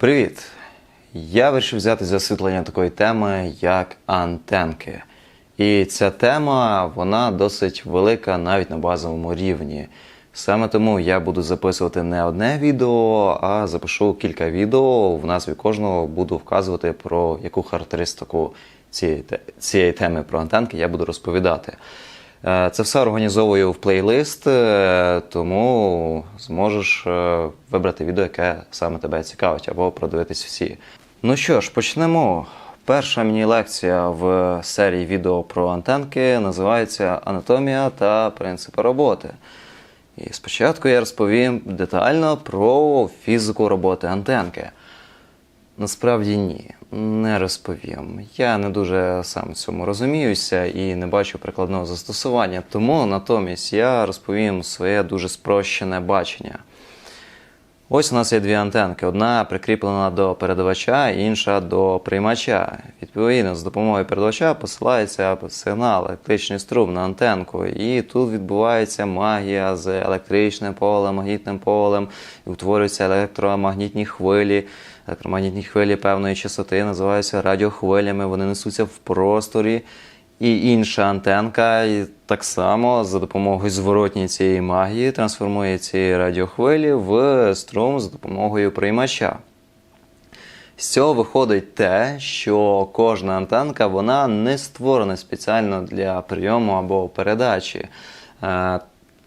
Привіт! Я вирішив взяти за освітлення такої теми, як антенки. І ця тема вона досить велика навіть на базовому рівні. Саме тому я буду записувати не одне відео, а запишу кілька відео. В назві кожного буду вказувати про яку характеристику цієї, цієї теми про антенки я буду розповідати. Е, Це все організовую в плейлист, е, тому зможеш е, вибрати відео, яке саме тебе цікавить, або продивитись всі. Ну що ж, почнемо. Перша міні-лекція в серії відео про антенки називається Анатомія та принципи роботи. І спочатку я розповім детально про фізику роботи антенки. Насправді ні, не розповім. Я не дуже сам цьому розуміюся і не бачу прикладного застосування. Тому натомість я розповім своє дуже спрощене бачення. Ось у нас є дві антенки: одна прикріплена до передавача, інша до приймача. Відповідно, з допомогою передавача посилається сигнал, електричний струм на антенку. І тут відбувається магія з електричним полем, магнітним полем, і утворюються електромагнітні хвилі. Електромагнітні хвилі певної частоти називаються радіохвилями, вони несуться в просторі. І інша антенка і так само за допомогою зворотньої цієї магії трансформує ці радіохвилі в струм за допомогою приймача. З цього виходить те, що кожна антенка вона не створена спеціально для прийому або передачі.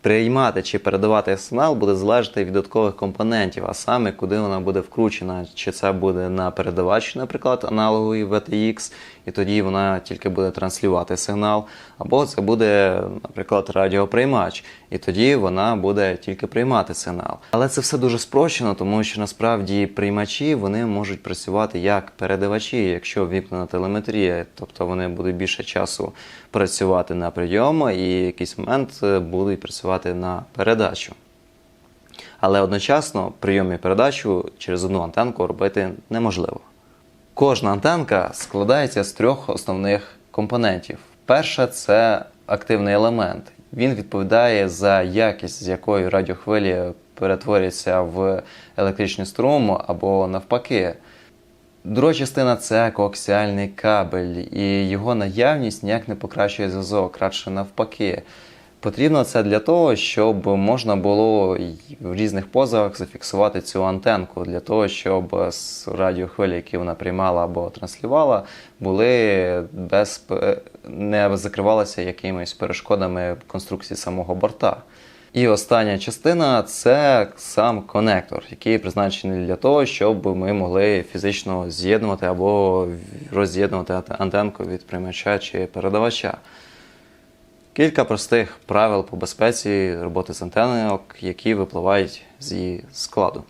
Приймати чи передавати сигнал буде залежати від додаткових компонентів, а саме куди вона буде вкручена. Чи це буде на передавач, наприклад, аналоговий VTX, і тоді вона тільки буде транслювати сигнал, або це буде, наприклад, радіоприймач, і тоді вона буде тільки приймати сигнал. Але це все дуже спрощено, тому що насправді приймачі вони можуть працювати як передавачі, якщо вімкнена телеметрія, тобто вони будуть більше часу працювати на прийом і в якийсь момент е, будуть працювати на передачу. Але одночасно прийом і передачу через одну антенку робити неможливо. Кожна антенка складається з трьох основних компонентів. Перша це активний елемент. Він відповідає за якість, з якою радіохвилі перетворюються в електричний струм або навпаки. Друга частина це коаксіальний кабель, і його наявність ніяк не покращує зв'язок, радше навпаки. Потрібно це для того, щоб можна було в різних позах зафіксувати цю антенку, для того, щоб радіохвилі, які вона приймала або транслювала, були без п- не закривалися якимись перешкодами конструкції самого борта. І остання частина це сам конектор, який призначений для того, щоб ми могли фізично з'єднувати або роз'єднувати антенку від приймача чи передавача. Кілька простих правил по безпеці роботи з антеною, які випливають з її складу.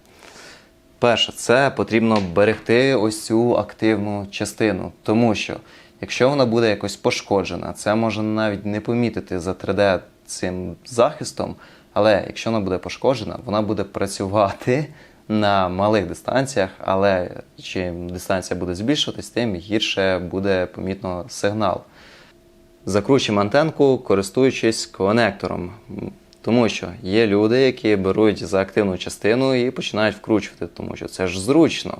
Перше, це потрібно берегти ось цю активну частину, тому що якщо вона буде якось пошкоджена, це можна навіть не помітити за 3D цим захистом, але якщо вона буде пошкоджена, вона буде працювати на малих дистанціях, але чим дистанція буде збільшуватись, тим гірше буде помітно сигнал. Закручуємо антенку, користуючись конектором. Тому що є люди, які беруть за активну частину і починають вкручувати, тому що це ж зручно.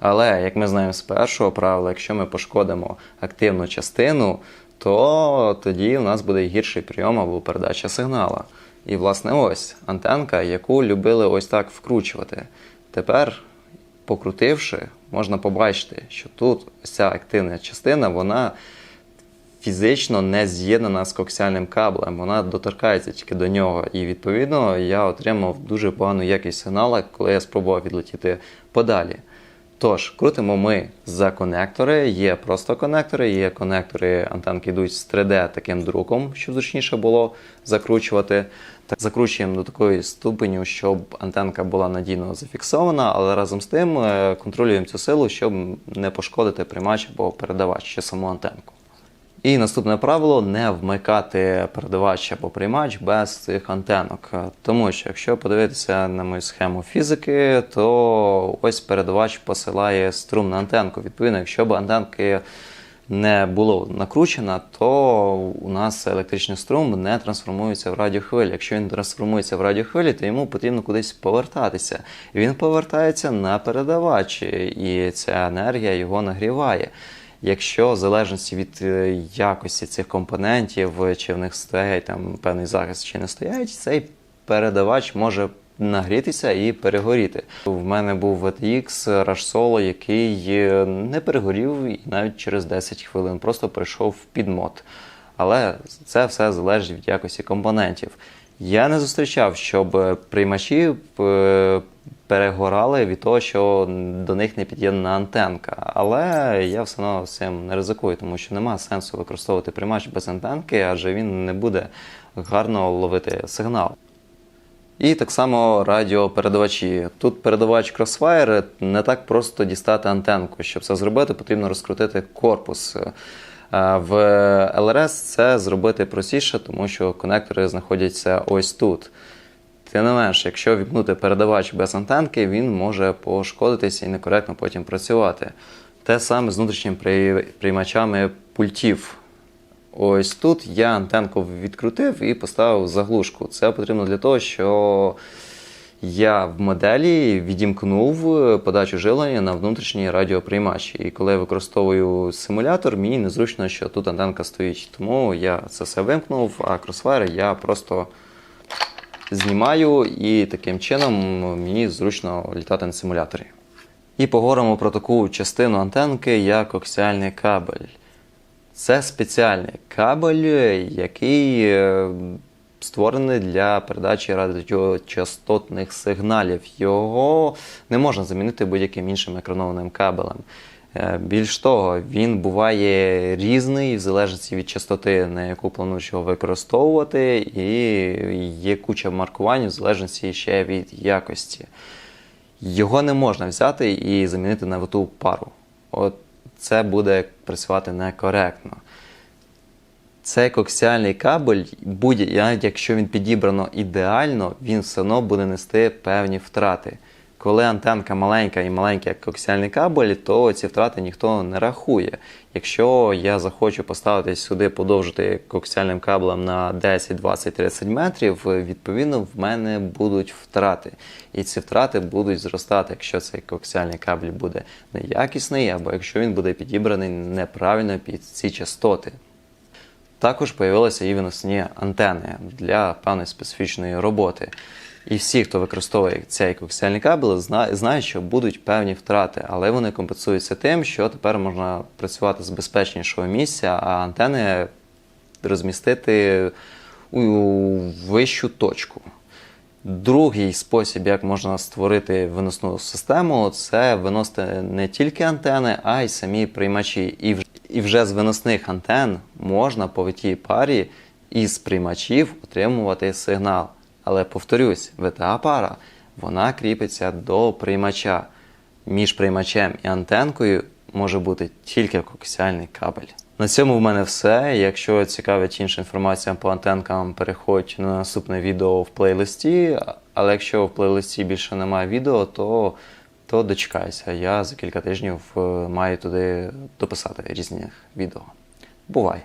Але як ми знаємо з першого правила, якщо ми пошкодимо активну частину, то тоді у нас буде гірший прийом або передача сигнала. І, власне, ось антенка, яку любили ось так вкручувати. Тепер покрутивши, можна побачити, що тут ця активна частина, вона фізично не з'єднана з коаксіальним кабелем, вона доторкається тільки до нього. І відповідно я отримав дуже погану якість сигналу, коли я спробував відлетіти подалі. Тож, крутимо ми за конектори, є просто конектори, є конектори, антенки йдуть з 3D таким друком, щоб зручніше було закручувати. Так, закручуємо до такої ступеню, щоб антенка була надійно зафіксована, але разом з тим е, контролюємо цю силу, щоб не пошкодити приймач або передавач чи саму антенку. І наступне правило не вмикати передавач або приймач без цих антенок. Тому що якщо подивитися на мою схему фізики, то ось передавач посилає струм на антенку. Відповідно, якщо б антенки не було накручена, то у нас електричний струм не трансформується в радіохвилі. Якщо він трансформується в радіохвилі, то йому потрібно кудись повертатися. Він повертається на передавач, і ця енергія його нагріває. Якщо в залежності від е, якості цих компонентів, чи в них стоять там певний захист, чи не стоять, цей передавач може нагрітися і перегоріти. В мене був VTX Rush Solo, який е, не перегорів і навіть через 10 хвилин, просто прийшов під мод. Але це все залежить від якості компонентів. Я не зустрічав, щоб приймачі е, перегорали від того, що до них не під'єднана антенка. Але я все одно з цим не ризикую, тому що немає сенсу використовувати приймач без антенки, адже він не буде гарно ловити сигнал. І так само радіопередавачі. Тут передавач Crossfire не так просто дістати антенку. Щоб це зробити, потрібно розкрутити корпус. Е, В LRS це зробити простіше, тому що конектори знаходяться ось тут. Тим не менш, якщо вікнути передавач без антенки, він може пошкодитися і некоректно потім працювати. Те саме з внутрішніми приймачами пультів. Ось тут я антенку відкрутив і поставив заглушку. Це потрібно для того, що я в моделі відімкнув подачу живлення на внутрішній радіоприймач. І коли я використовую симулятор, мені незручно, що тут антенка стоїть. Тому я це все вимкнув, а кросфайр я просто знімаю і таким чином мені зручно літати на симуляторі. І поговоримо про таку частину антенки, як оксіальний кабель. Це спеціальний кабель, який е, створений для передачі радіочастотних сигналів. Його не можна замінити будь-яким іншим екранованим кабелем. Е, Більш того, він буває різний в залежності від частоти, на яку плануєш його використовувати, і є куча маркувань в залежності ще від якості. Його не можна взяти і замінити на ту пару. От це буде працювати некоректно. Цей коаксіальний кабель, навіть якщо він підібрано ідеально, він все одно буде нести певні втрати. Коли антенка маленька і маленький як коаксіальний кабель, то ці втрати ніхто не рахує. Якщо я захочу поставити сюди, подовжити коаксіальним кабелем на 10, 20, 30 метрів, відповідно в мене будуть втрати. І ці втрати будуть зростати, якщо цей коаксіальний кабель буде неякісний, або якщо він буде підібраний неправильно під ці частоти. Також появилися і виносні антени для певної специфічної роботи. І всі, хто використовує цей коаксіальний кабель, знають, що будуть певні втрати, але вони компенсуються тим, що тепер можна працювати з безпечнішого місця, а антени розмістити у вищу точку. Другий спосіб, як можна створити виносну систему, це виносити не тільки антени, а й самі приймачі. І вже з виносних антен можна по витій парі із приймачів отримувати сигнал. Але повторюсь, VTA пара вона кріпиться до приймача. Між приймачем і антенкою може бути тільки коаксіальний кабель. На цьому в мене все. Якщо цікавить інша інформація по антенкам, переходь на наступне відео в плейлисті. Але якщо в плейлисті більше немає відео, то, то дочекайся. Я за кілька тижнів е, маю туди дописати різних відео. Бувай!